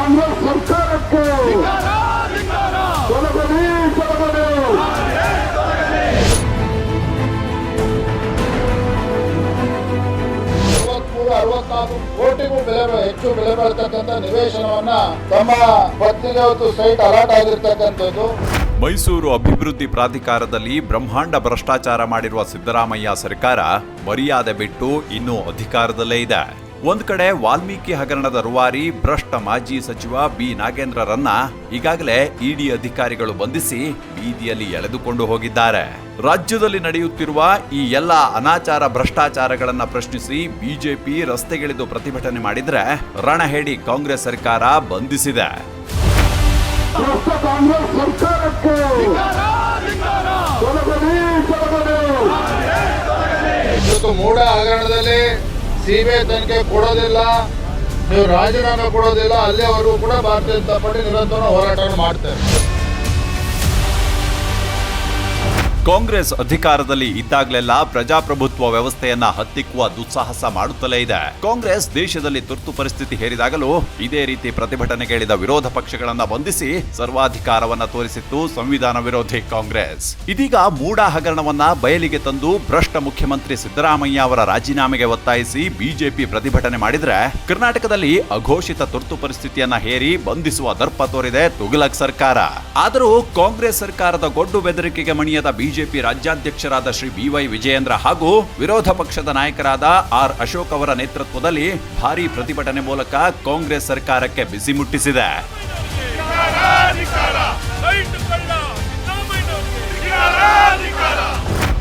ಕಾಂಗ್ರೆಸ್ ಸರ್ಕಾರಕ್ಕೆ. ತೊಲಗಲಿ ತೊಲಗಲಿ. ಅರವತ್ಮೂರು ಅರವತ್ನಾಲ್ಕು ಕೋಟಿಗೂ ಬೆಲೆ ಹೆಚ್ಚು ಬೆಲೆ ಬಾಳ್ತಕ್ಕಂಥ ನಿವೇಶನವನ್ನ ತಮ್ಮ ಪತ್ನಿಗೆ ಹೊತ್ತು ಸೈಟ್ ಅಲಾಟ್ ಆಗಿರ್ತಕ್ಕಂಥದ್ದು. ಮೈಸೂರು ಅಭಿವೃದ್ಧಿ ಪ್ರಾಧಿಕಾರದಲ್ಲಿ ಬ್ರಹ್ಮಾಂಡ ಭ್ರಷ್ಟಾಚಾರ ಮಾಡಿರುವ ಸಿದ್ದರಾಮಯ್ಯ ಸರ್ಕಾರ ಮರ್ಯಾದೆ ಬಿಟ್ಟು ಇನ್ನೂ ಅಧಿಕಾರದಲ್ಲೇ ಇದೆ. ಒಂದ್ ಕಡೆ ವಾಲ್ಮೀಕಿ ಹಗರಣದ ರೂವಾರಿ ಭ್ರಷ್ಟ ಮಾಜಿ ಸಚಿವ ಬಿ. ನಾಗೇಂದ್ರರನ್ನ ಈಗಾಗಲೇ ಇಡಿ ಅಧಿಕಾರಿಗಳು ಬಂಧಿಸಿ ಬೀದಿಯಲ್ಲಿ ಎಳೆದುಕೊಂಡು ಹೋಗಿದ್ದಾರೆ. ರಾಜ್ಯದಲ್ಲಿ ನಡೆಯುತ್ತಿರುವ ಈ ಎಲ್ಲ ಅನಾಚಾರ ಭ್ರಷ್ಟಾಚಾರಗಳನ್ನ ಪ್ರಶ್ನಿಸಿ ಬಿಜೆಪಿ ರಸ್ತೆಗಿಳಿದು ಪ್ರತಿಭಟನೆ ಮಾಡಿದ್ರೆ ರಣಹೇಡಿ ಕಾಂಗ್ರೆಸ್ ಸರ್ಕಾರ ಬಂಧಿಸಿದೆ. ಭ್ರಷ್ಟ ಕಾಂಗ್ರೆಸ್ ಸರ್ಕಾರಕ್ಕೆ. ತೊಲಗಲಿ ತೊಲಗಲಿ ಇವತ್ತು ಮೂಡ ಹಗರಣದಲ್ಲಿ ಸಿಬಿಐ ತನಿಖೆ ಕೊಡೋದಿಲ್ಲ ನೀವು ರಾಜೀನಾಮೆ ಕೊಡೋದಿಲ್ಲ ಅಲ್ಲಿವರೆಗೂ ಕೂಡ ಭಾರತೀಯ ಜನತಾ ಪಾರ್ಟಿ ನಿರಂತರ ಹೋರಾಟವನ್ನು ಮಾಡ್ತಾರೆ. ಕಾಂಗ್ರೆಸ್ ಅಧಿಕಾರದಲ್ಲಿ ಇದ್ದಾಗಲೆಲ್ಲ ಪ್ರಜಾಪ್ರಭುತ್ವ ವ್ಯವಸ್ಥೆಯನ್ನ ಹತ್ತಿಕ್ಕುವ ದುಸ್ಸಾಹಸ ಮಾಡುತ್ತಲೇ ಇದೆ. ಕಾಂಗ್ರೆಸ್ ದೇಶದಲ್ಲಿ ತುರ್ತು ಪರಿಸ್ಥಿತಿ ಹೇರಿದಾಗಲೂ ಇದೇ ರೀತಿ ಪ್ರತಿಭಟನೆಗಳಿದ ವಿರೋಧ ಪಕ್ಷಗಳನ್ನ ಬಂಧಿಸಿ ಸರ್ವಾಧಿಕಾರವನ್ನ ತೋರಿಸಿತ್ತು ಸಂವಿಧಾನ ವಿರೋಧಿ ಕಾಂಗ್ರೆಸ್. ಇದೀಗ ಮೂಡಾ ಹಗರಣವನ್ನ ಬಯಲಿಗೆ ತಂದು ಭ್ರಷ್ಟ ಮುಖ್ಯಮಂತ್ರಿ ಸಿದ್ದರಾಮಯ್ಯ ಅವರ ರಾಜೀನಾಮೆಗೆ ಒತ್ತಾಯಿಸಿ ಬಿಜೆಪಿ ಪ್ರತಿಭಟನೆ ಮಾಡಿದ್ರೆ ಕರ್ನಾಟಕದಲ್ಲಿ ಅಘೋಷಿತ ತುರ್ತು ಪರಿಸ್ಥಿತಿಯನ್ನ ಹೇರಿ ಬಂಧಿಸುವ ದರ್ಪ ತೋರಿದೆ ತುಗಲಕ್ ಸರ್ಕಾರ. ಆದರೂ ಕಾಂಗ್ರೆಸ್ ಸರ್ಕಾರದ ಗೊಡ್ಡು ಬೆದರಿಕೆಗೆ ಮಣಿಯದ ಬಿಜೆಪಿ ರಾಜ್ಯಾಧ್ಯಕ್ಷರಾದ ಶ್ರೀ ಬಿವೈ ವಿಜಯೇಂದ್ರ ಹಾಗೂ ವಿರೋಧ ಪಕ್ಷದ ನಾಯಕರಾದ ಆರ್ ಅಶೋಕ್ ಅವರ ನೇತೃತ್ವದಲ್ಲಿ ಭಾರೀ ಪ್ರತಿಭಟನೆ ಮೂಲಕ ಕಾಂಗ್ರೆಸ್ ಸರ್ಕಾರಕ್ಕೆ ಬಿಸಿ ಮುಟ್ಟಿಸಿದೆ.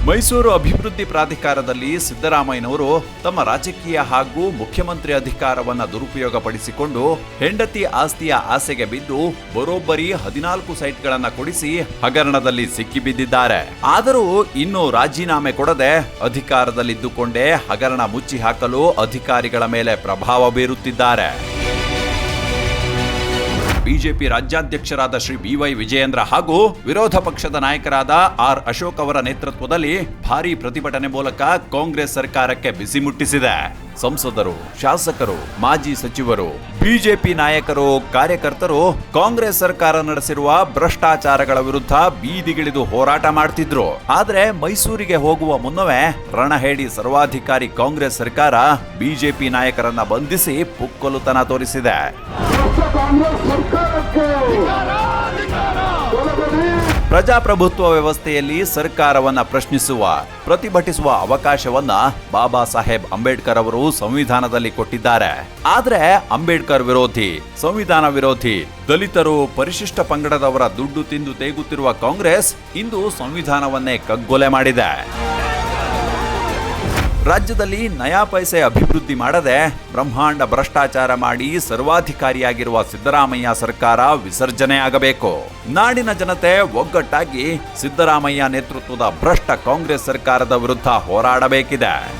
ಮೈಸೂರು ಅಭಿವೃದ್ಧಿ ಪ್ರಾಧಿಕಾರದಲ್ಲಿ ಸಿದ್ದರಾಮಯ್ಯನವರು ತಮ್ಮ ರಾಜಕೀಯ ಹಾಗೂ ಮುಖ್ಯಮಂತ್ರಿ ಅಧಿಕಾರವನ್ನ ದುರುಪಯೋಗಪಡಿಸಿಕೊಂಡು ಹೆಂಡತಿ ಆಸ್ತಿಯ ಆಸೆಗೆ ಬಿದ್ದು ಬರೋಬ್ಬರಿ ಹದಿನಾಲ್ಕು ಸೈಟ್ಗಳನ್ನು ಕೊಡಿಸಿ ಹಗರಣದಲ್ಲಿ ಸಿಕ್ಕಿಬಿದ್ದಿದ್ದಾರೆ. ಆದರೂ ಇನ್ನೂ ರಾಜೀನಾಮೆ ಕೊಡದೆ ಅಧಿಕಾರದಲ್ಲಿದ್ದುಕೊಂಡೇ ಹಗರಣ ಮುಚ್ಚಿ ಹಾಕಲು ಅಧಿಕಾರಿಗಳ ಮೇಲೆ ಪ್ರಭಾವ ಬೀರುತ್ತಿದ್ದಾರೆ. ಬಿಜೆಪಿ ರಾಜ್ಯಾಧ್ಯಕ್ಷರಾದ ಶ್ರೀ ಬಿವೈ ವಿಜಯೇಂದ್ರ ಹಾಗೂ ವಿರೋಧ ಪಕ್ಷದ ನಾಯಕರಾದ ಆರ್ ಅಶೋಕ್ ಅವರ ನೇತೃತ್ವದಲ್ಲಿ ಭಾರೀ ಪ್ರತಿಭಟನೆ ಮೂಲಕ ಕಾಂಗ್ರೆಸ್ ಸರ್ಕಾರಕ್ಕೆ ಬಿಸಿ ಮುಟ್ಟಿಸಿದೆ. ಸಂಸದರು, ಶಾಸಕರು, ಮಾಜಿ ಸಚಿವರು, ಬಿಜೆಪಿ ನಾಯಕರು, ಕಾರ್ಯಕರ್ತರು ಕಾಂಗ್ರೆಸ್ ಸರ್ಕಾರ ನಡೆಸಿರುವ ಭ್ರಷ್ಟಾಚಾರಗಳ ವಿರುದ್ಧ ಬೀದಿಗಿಳಿದು ಹೋರಾಟ ಮಾಡ್ತಿದ್ರು. ಆದ್ರೆ ಮೈಸೂರಿಗೆ ಹೋಗುವ ಮುನ್ನವೇ ರಣಹೇಡಿ ಸರ್ವಾಧಿಕಾರಿ ಕಾಂಗ್ರೆಸ್ ಸರ್ಕಾರ ಬಿಜೆಪಿ ನಾಯಕರನ್ನ ಬಂಧಿಸಿ ಪುಕ್ಕಲುತನ ತೋರಿಸಿದೆ. ಪ್ರಜಾಪ್ರಭುತ್ವ ವ್ಯವಸ್ಥೆಯಲ್ಲಿ ಸರ್ಕಾರವನ್ನ ಪ್ರಶ್ನಿಸುವ, ಪ್ರತಿಭಟಿಸುವ ಅವಕಾಶವನ್ನ ಬಾಬಾ ಸಾಹೇಬ್ ಅಂಬೇಡ್ಕರ್ ಅವರು ಸಂವಿಧಾನದಲ್ಲಿ ಕೊಟ್ಟಿದ್ದಾರೆ. ಆದ್ರೆ ಅಂಬೇಡ್ಕರ್ ವಿರೋಧಿ, ಸಂವಿಧಾನ ವಿರೋಧಿ, ದಲಿತರು ಪರಿಶಿಷ್ಟ ಪಂಗಡದವರ ದುಡ್ಡು ತಿಂದು ತೇಗುತ್ತಿರುವ ಕಾಂಗ್ರೆಸ್ ಇಂದು ಸಂವಿಧಾನವನ್ನೇ ಕಗ್ಗೊಲೆ ಮಾಡಿದೆ. ರಾಜ್ಯದಲ್ಲಿ ನಯಾ ಪೈಸೆ ಅಭಿವೃದ್ಧಿ ಮಾಡದೆ ಬ್ರಹ್ಮಾಂಡ ಭ್ರಷ್ಟಾಚಾರ ಮಾಡಿ ಸರ್ವಾಧಿಕಾರಿಯಾಗಿರುವ ಸಿದ್ದರಾಮಯ್ಯ ಸರ್ಕಾರ ವಿಸರ್ಜನೆ ಆಗಬೇಕು. ನಾಡಿನ ಜನತೆ ಒಗ್ಗಟ್ಟಾಗಿ ಸಿದ್ದರಾಮಯ್ಯ ನೇತೃತ್ವದ ಭ್ರಷ್ಟ ಕಾಂಗ್ರೆಸ್ ಸರ್ಕಾರದ ವಿರುದ್ಧ ಹೋರಾಡಬೇಕಿದೆ.